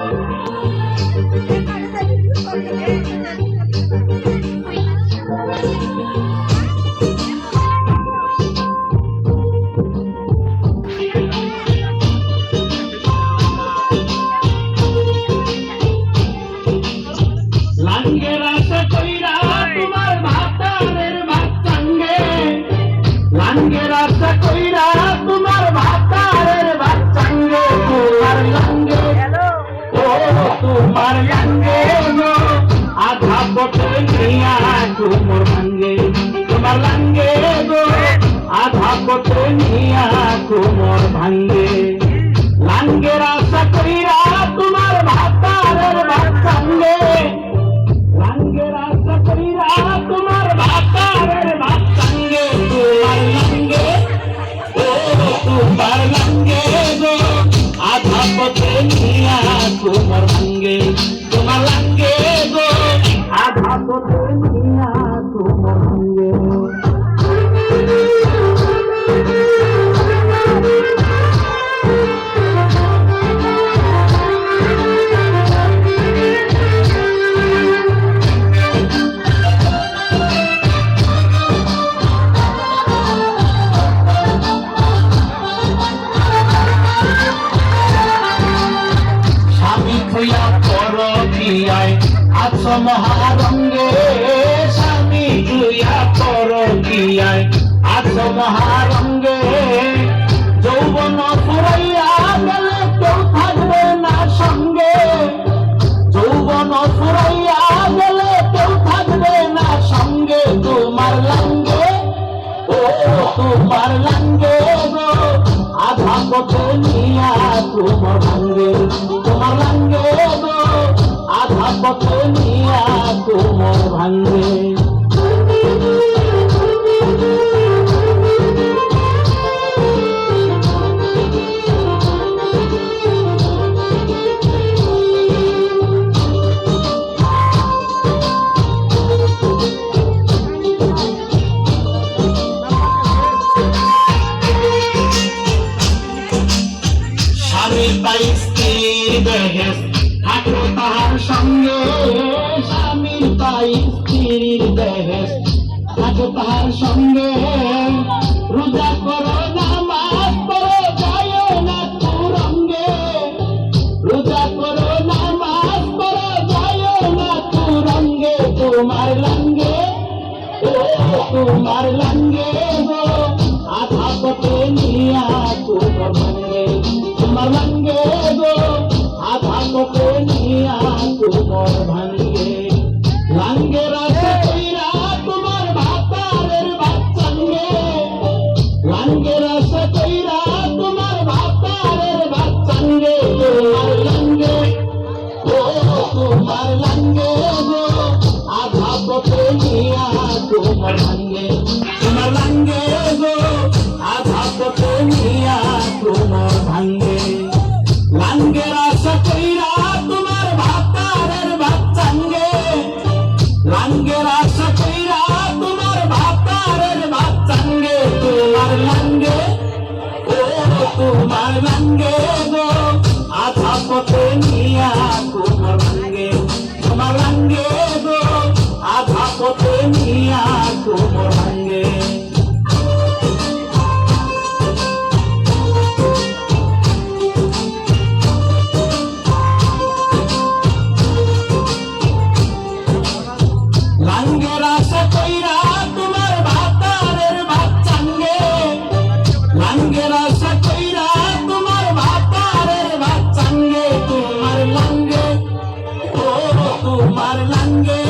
Thank you. Bottle নিয়া তোমার ভাঙ্গে তোমার লাঙ্গে গো। আধা বটল নিয়া তোমার ভাঙ্গে। লাঙ্গের আশা কইরা তোমার ভাতারের ভাত চাঙ্গে লাঙ্গের আছো মহারঙ্গে স্বামী খুইয়া পর গিয়ায় আছো মহারঙ্গে যৌবন ফুরাইয়া গেলে কেউ থাকবে না সঙ্গে। যৌবন ফুরাইয়া গেলে কেউ থাকবে না সঙ্গে। তোমার লাঙ্গে, ও তোমার লাঙ্গে আধা পথে নিয়া তোমার ভাঙ্গে, তোমার লাঙ্গে পথে নিয়া তোমার ভাঙ্গে স্বামী পাই স্ত্রীর দেহেস সঙ্গে। রোজা করো নামাজ, পড়ো যায় না তুরঙ্গে রোজা করো নামাজ, পড়ো যায় না তুরঙ্গে তোমার লঙ্গে তোমার লঙ্গে আধা পথে নিয়া তোমার ভাঙ্গে তোমার লঙ্গে আধা পথে নিয়া তোমার ভাঙ্গে তোমার ভাঙ্গে তোমার লঙ্গে গো, আধা পথে নিয়া তোমার ভাঙ্গে। লঙ্গের আশা কইরা তোমার ভাতারের আশা বাচ্চাঙ্গে, তোমার লঙ্গে তোমার লঙ্গে। বাচ্চাঙ্গে তোমার লাঙ্গে ও তোমার লাঙ্গে